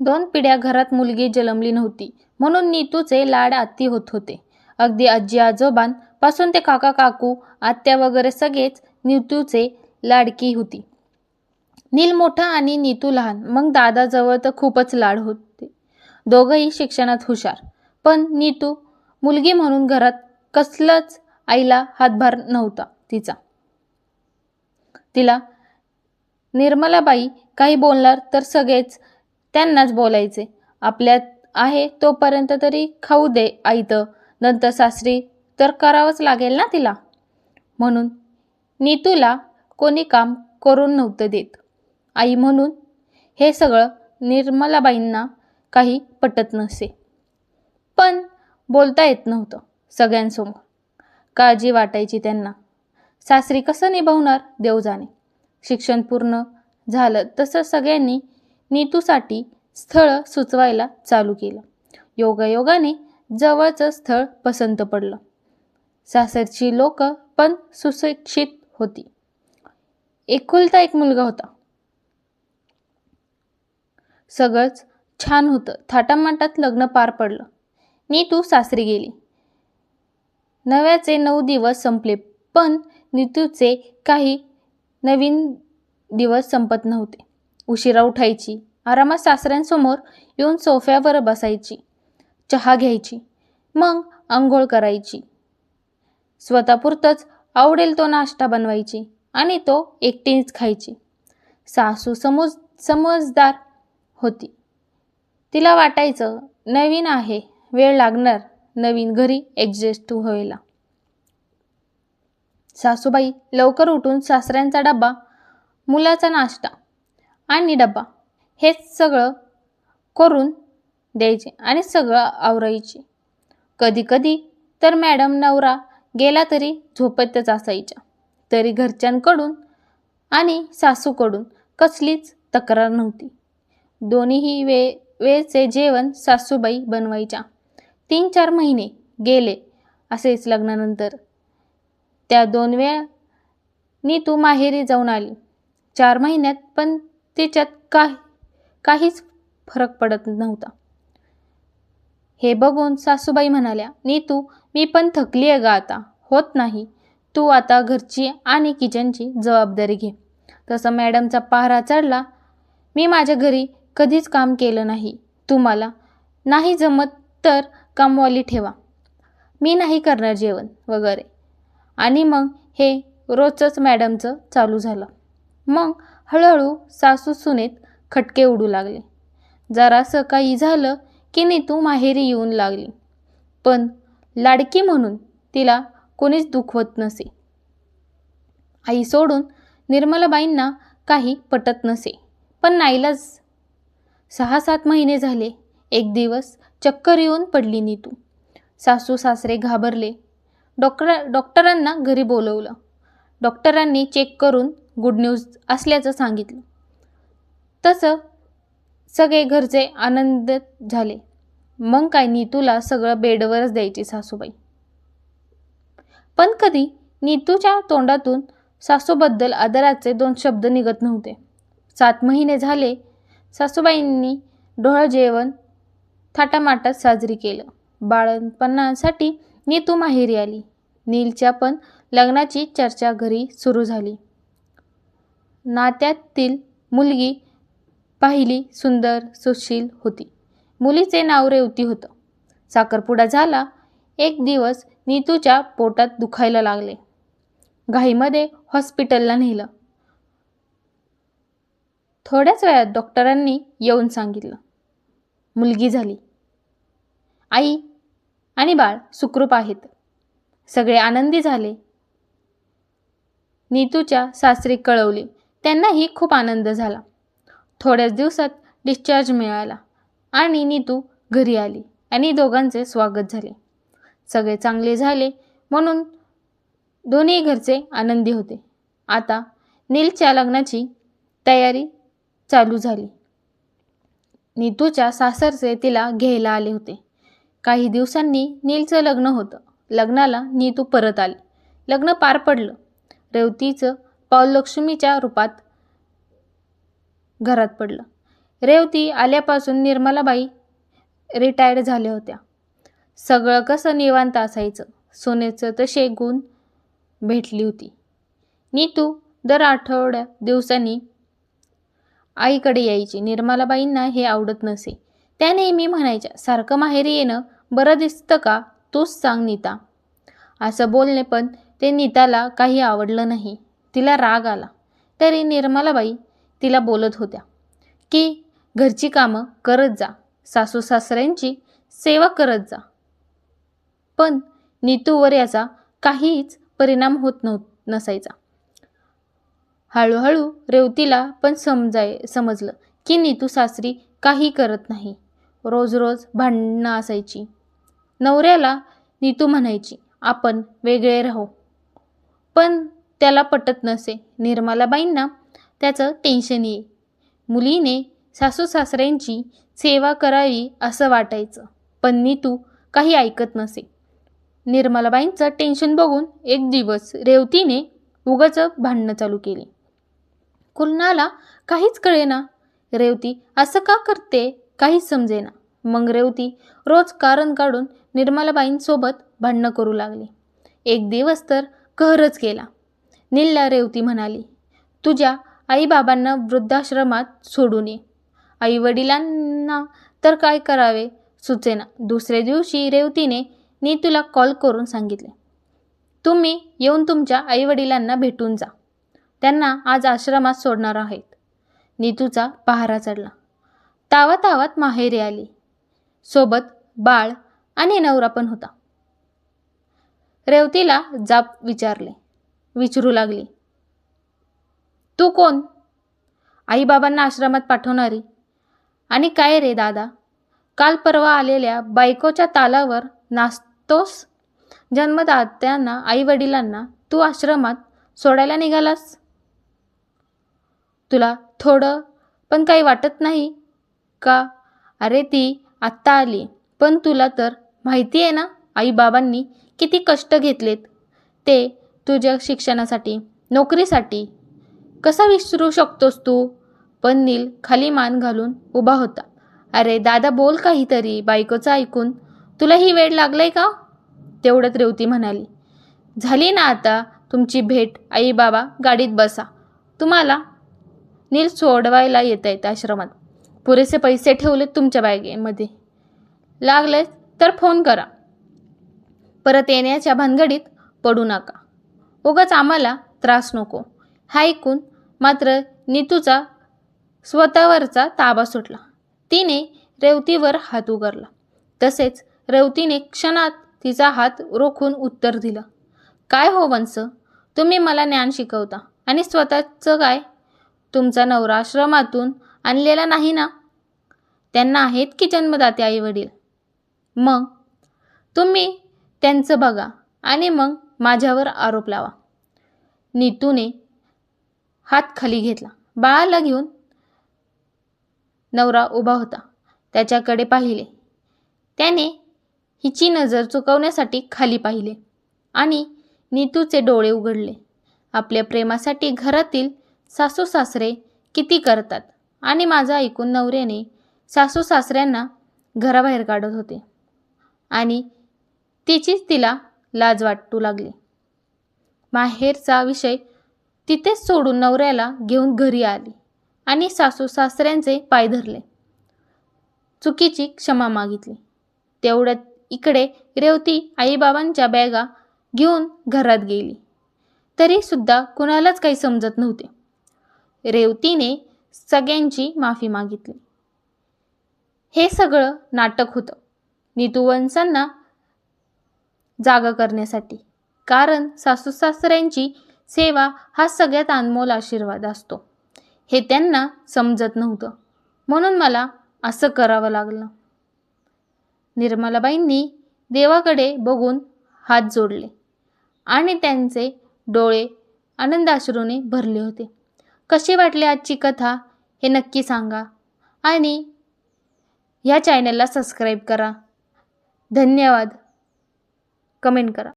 दोन पिढ्या घरात मुलगी जन्मली नव्हती. म्हणून नीतूचे लाड आत्ती होत होते. अगदी आजी आजोबांपासून ते काका काकू आत्या वगैरे सगळेच नीतूचे लाडकी होती. नील मोठा आणि नीतू लहान. मग दादाजवळ तर खूपच लाड होते. दोघंही शिक्षणात हुशार. पण नीतू मुलगी म्हणून घरात कसलंच आईला हातभार नव्हता तिचा. तिला निर्मलाबाई काही बोलणार तर सगळेच त्यांनाच बोलायचे. आपल्यात आहे तोपर्यंत तरी खाऊ दे आईत. नंतर सासरी तर करावंच लागेल ना तिला? म्हणून नीतूला कोणी काम करून नव्हतं देत. आई म्हणून हे सगळं निर्मलाबाईंना काही पटत नसे. पण बोलता येत नव्हतं सगळ्यांसमोर. काळजी वाटायची त्यांना. सासरी कसं निभावणार देव जाणे शिक्षण पूर्ण झालं तसं सगळ्यांनी नीतूसाठी स्थळ सुचवायला चालू केलं. योगायोगाने जवळचं स्थळ पसंत पडलं. सासरची लोक पण सुशिक्षित होती. एकुलता एक मुलगा होता. सगळंच छान होतं. थाटामाटात लग्न पार पडलं. नीतू सासरी गेली. नव्याचे नऊ दिवस संपले पण नीतूचे काही नवीन दिवस संपत नव्हते. उशिरा उठायची आरामात सासऱ्यांसमोर येऊन सोफ्यावर बसायची. चहा घ्यायची. मग आंघोळ करायची. स्वतःपुरतंच आवडेल तो नाश्ता बनवायची आणि तो एकटीच खायची. सासू समज समजदार होती. तिला वाटायचं नवीन आहे वेळ लागणार नवीन घरी ॲडजस्ट व्हायला. सासूबाई लवकर उठून सासऱ्यांचा डबा मुलाचा नाश्ता आणि डबा हेच सगळं करून द्यायचे आणि सगळं आवरायचे. कधीकधी तर मॅडम नवरा गेला तरी झोपतच असायच्या. तरी घरच्यांकडून आणि सासूकडून कसलीच तक्रार नव्हती. दोन्हीही वे वेळचे जेवण सासूबाई बनवायच्या. तीन चार महिने गेले असेच लग्नानंतर. त्या दोन वेळा नीतू माहेरी जाऊन आली. चार महिन्यात पण तिच्यात काही काहीच फरक पडत नव्हता. हे बघून सासूबाई म्हणाल्या नीतू मी पण थकली आहे गं आता होत नाही. तू आता घरची आणि किचनची जबाबदारी घे. तसं मॅडमचा पहारा चढला मी माझ्या घरी कधीच काम केलं नाही. तुम्हाला नाही जमत तर कामवाली ठेवा. मी नाही करणार जेवण वगैरे. आणि मग हे रोजच मॅडमचं चालू झालं. मग हळूहळू सासू सुनेत खटके उडू लागले. जरासं काही झालं की नीतू माहेरी येऊन लागली. पण लाडकी म्हणून तिला कोणीच दुखवत नसे. आई सोडून निर्मलाबाईंना काही पटत नसे. पण नाईलाज सहा सात महिने झाले. एक दिवस चक्कर येऊन पडली नीतू. सासू सासरे घाबरले. डॉक्टर डॉक्टरांना घरी बोलवलं. डॉक्टरांनी चेक करून गुड न्यूज असल्याचं सांगितलं. तसं सगळे घरचे आनंदित झाले. मग काय नीतूला सगळं बेडवरच द्यायची सासूबाई. पण कधी नीतूच्या तोंडातून सासूबद्दल आदराचे दोन शब्द निघत नव्हते. सात महिने झाले सासूबाईंनी डोळं जेवण थाटामाटात साजरी केलं. बाळणपणासाठी नीतू माहेरी आली. नीलच्या पण लग्नाची चर्चा घरी सुरू झाली. नात्यातील मुलगी पाहिली सुंदर सुशील होती. मुलीचे नाव रेवती होतं. साखरपुडा झाला एक दिवस नीतूच्या पोटात दुखायला लागले. घाईमध्ये हॉस्पिटलला नेलं. थोड्याच वेळात डॉक्टरांनी येऊन सांगितलं. मुलगी झाली. आई आणि बाळ सुखरूप आहेत. सगळे आनंदी झाले. नीतूच्या सासरी कळवले. त्यांनाही खूप आनंद झाला. थोड्याच दिवसात डिस्चार्ज मिळाला आणि नीतू घरी आली आणि दोघांचे स्वागत झाले. सगळे चांगले झाले म्हणून दोन्ही घरचे आनंदी होते. आता नीलच्या लग्नाची तयारी चालू झाली. नीतूच्या सासरचे तिला घ्यायला आले होते. काही दिवसांनी नीलचं लग्न होतं. लग्नाला नीतू परत आली. लग्न पार पडलं. रेवतीचं पाऊल लक्ष्मीच्या रूपात घरात पडलं. रेवती आल्यापासून निर्मलाबाई रिटायर्ड झाल्या होत्या. सगळं कसं निवांत असायचं? सोन्याचं तसे गुण भेटली होती. नीतू दर आठवड्या दिवसांनी आईकडे यायची. निर्मलाबाईंना हे आवडत नसे. त्या नेहमी म्हणायच्या सारखं माहेरी येणं बरं दिसतं का? तूच सांग नीता. असं बोलणे पण ते नीताला काही आवडलं नाही. तिला राग आला. तरी निर्मलाबाई तिला बोलत होत्या की घरची कामं करत जा सासू सासऱ्यांची सेवा करत जा. पण नीतूवर याचा काहीच परिणाम होत नव्ह नसायचा. हळूहळू रेवतीला पण समजाय समजलं की नीतू सासरी काही करत नाही. रोज रोज भांडणं असायची. नवऱ्याला नीतू म्हणायची आपण वेगळे राहू. पण त्याला पटत नसे निर्मलाबाईंना त्याचं टेन्शन ये मुलीने सासू सासऱ्यांची सेवा करावी असं वाटायचं. पण नीतू काही ऐकत नसे. निर्मलाबाईंचं टेन्शन बघून एक दिवस रेवतीने उगाच भांडणं चालू केली. कुलनाला काहीच कळेना. रेवती असं का करते? काहीच समजेना. मग रेवती रोज कारण काढून निर्मलाबाईंसोबत भांडणं करू लागली. एक दिवस तर कहरच केला. नीलला रेवती म्हणाली तुझ्या आईबाबांना वृद्धाश्रमात सोडू ये. आईवडिलांना तर काय करावे? सुचेना. दुसऱ्या दिवशी रेवतीने नीतूला कॉल करून सांगितले. तुम्ही येऊन तुमच्या आईवडिलांना भेटून जा. त्यांना आज आश्रमात सोडणार आहेत. नीतूचा पहारा चढला. तावा तावात माहेरी आली. सोबत बाळ आणि नवरा पण होता. रेवतीला जाप विचारले. विचारू लागली. तू कोण? आईबाबांना आश्रमात पाठवणारी. आणि काय रे दादा? काल परवा आलेल्या बायकोच्या तालावर नाचतोस? जन्मदात्यांना आईवडिलांना तू आश्रमात सोडायला निघालास? तुला थोडं पण काही वाटत नाही का? अरे ती आत्ता आली पण तुला तर माहिती आहे ना आईबाबांनी किती कष्ट घेतलेत. ते तुझ्या शिक्षणासाठी नोकरीसाठी कसा विसरू शकतोस तू? पण नील खाली मान घालून उभा होता. अरे दादा बोल काहीतरी बायकोचं ऐकून. तुला ही वेळ लागलाय का? तेवढ्यात रेवती म्हणाली. झाली ना आता तुमची भेट आई बाबा गाडीत बसा. तुम्हाला? नील सोडवायला येत आहेत आश्रमात. पुरेसे पैसे ठेवलेत तुमच्या बॅगेमध्ये. लागले तर फोन करा. परत येण्याच्या भानगडीत पडू नका. उगाच आम्हाला त्रास नको. हा ऐकून मात्र नीतूचा स्वतःवरचा ताबा सुटला. तिने रेवतीवर हात उगारला. तसेच रेवतीने क्षणात तिचा हात रोखून उत्तर दिलं. काय हो वंस? तुम्ही मला ज्ञान शिकवता आणि स्वतःचं काय? तुमचा नवरा आश्रमातून आणलेला नाही ना? त्यांना आहेत की जन्मदाते आई वडील मग? तुम्ही त्यांचं बघा आणि मग माझ्यावर आरोप लावा. नीतूने हात खाली घेतला. बाळाला घेऊन नवरा उभा होता. त्याच्याकडे पाहिले. त्याने हिची नजर चुकवण्यासाठी खाली पाहिले आणि नीतूचे डोळे उघडले. आपल्या प्रेमासाठी घरातील सासू सासरे किती करतात आणि माझं ऐकून नवऱ्याने सासू सासऱ्यांना घराबाहेर काढत होते. आणि तिचीच तिला लाज वाटू लागली. माहेरचा विषय तिथेच सोडून नवऱ्याला घेऊन घरी आली आणि सासू सासऱ्यांचे पाय धरले. चुकीची क्षमा मागितली. तेवढ्यात इकडे रेवती आईबाबांच्या बॅगा घेऊन घरात गेली. तरी सुद्धा कुणालाच काही समजत नव्हते. रेवतीने सगळ्यांची माफी मागितली. हे सगळं नाटक होतं नितुवंशांना जागा करण्यासाठी. कारण सासू सासऱ्यांची सेवा हा सगळ्यात अनमोल आशीर्वाद असतो. हे त्यांना समजत नव्हतं. म्हणून मला असं करावं लागलं. निर्मलाबाईंनी देवाकडे बघून हात जोडले आणि त्यांचे डोळे आनंदाश्रूने भरले होते. कशी वाटली आजची कथा हे नक्की सांगा आणि ह्या चॅनलला सबस्क्राईब करा. धन्यवाद. कमेंट करा.